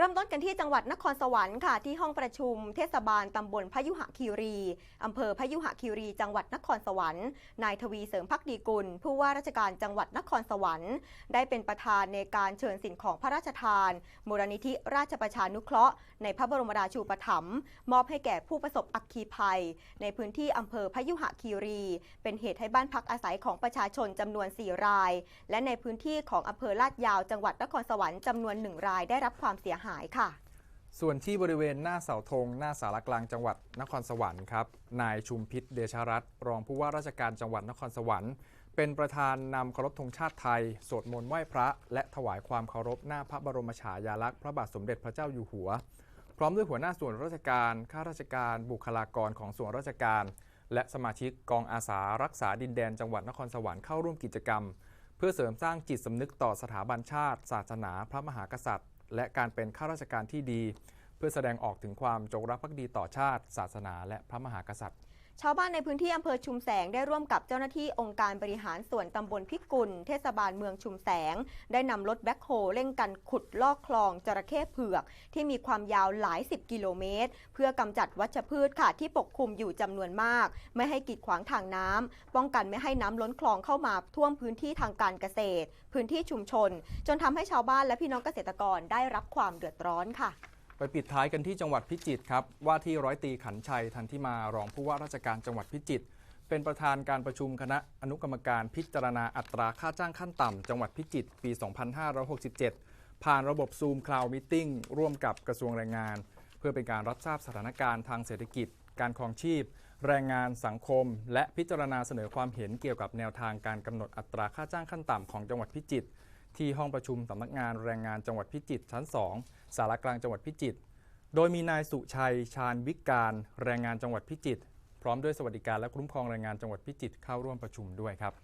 เริ่มต้นกันที่จังหวัดนครสวรรค์ค่ะ ที่ห้องประชุมเทศบาลตำบลพยุหคีรีอำเภอพยุหคีรี จังหวัดนครสวรรค์ นายทวีเสริมพักดีกุล ผู้ว่าราชการจังหวัดนครสวรรค์ ได้เป็นประธานในการเชิญสิ่งของพระราชทาน มูลนิธิราชประชานุเคราะห์ ในพระบรมราชูปถัมภ์มอบให้แก่ผู้ประสบอัคคีภัย ในพื้นที่อำเภอพยุหคีรี เป็นเหตุให้บ้านพักอาศัยของประชาชนจำนวน 4 ราย และในพื้นที่ของอำเภอลาดยาวจังหวัดนครสวรรค์จำนวน 1 รายได้รับความเสียหายค่ะ ส่วนที่บริเวณหน้าเสาธง หน้าสารกลางจังหวัดนครสวรรค์ครับ นายชุมพิษเดชรัตน์รองผู้ว่าราชการจังหวัดนครสวรรค์ เป็นประธานนำเคารพธงชาติไทย สวดมนต์ไหว้พระ และถวายความเคารพหน้าพระบรมฉายาลักษณ์พระบาทสมเด็จพระเจ้าอยู่หัว พร้อมด้วยหัวหน้าส่วนราชการ ข้าราชการ บุคลากรของส่วนราชการ และสมาชิกกองอาสารักษาดินแดนจังหวัดนครสวรรค์เข้าร่วมกิจกรรม เพื่อเสริมสร้างจิตสำนึกต่อสถาบันชาติ ศาสนา พระมหากษัตริย์ และการเป็นข้าราชการที่ดี เพื่อแสดงออกถึงความจงรักภักดีต่อชาติ ศาสนา และพระมหากษัตริย์ ชาวบ้านในพื้นที่อำเภอชุมแสงได้ร่วมกับเจ้าหน้าที่องค์การบริหารส่วนตำบลพิกุล เทศบาลเมืองชุมแสง ได้นำรถแบ็คโฮเร่งกันขุดลอกคลองจระเข้เผือก ที่มีความยาวหลายสิบกิโลเมตร เพื่อกำจัดวัชพืชค่ะที่ปกคลุมอยู่จำนวนมาก ไม่ให้กีดขวางทางน้ำป้องกันไม่ให้น้ำล้นคลองเข้ามาท่วมพื้นที่ทางการเกษตร พื้นที่ชุมชน จนทำให้ชาวบ้านและพี่น้องเกษตรกรได้รับความเดือดร้อนค่ะ ไปปิดท้ายกันที่จังหวัดพิจิตรครับ ว่าที่ร้อยตีขันชัยทันที่มารองผู้ว่าราชการจังหวัดพิจิตรเป็นประธานการประชุมคณะอนุกรรมการพิจารณาอัตราค่าจ้างขั้นต่ำจังหวัดพิจิตรปี 2567 ผ่านระบบซูมคลาวมิ팅ร่วมกับกระทรวงแรงงาน เพื่อเป็นการรับทราบสถานการณ์ทางเศรษฐกิจ การครองชีพ แรงงานสังคม และพิจารณาเสนอความเห็นเกี่ยวกับแนวทางการกำหนดอัตราค่าจ้างขั้นต่ำของจังหวัดพิจิตร ที่ห้องประชุมสำนักงานแรงงานจังหวัดพิจิตรชั้น 2 สารกลางจังหวัดพิจิตร โดยมีนายสุชัยชาญวิกการ แรงงานจังหวัดพิจิตรพร้อมด้วยสวัสดิการและคุ้มครองแรงงานจังหวัดพิจิตรเข้าร่วมประชุมด้วยครับ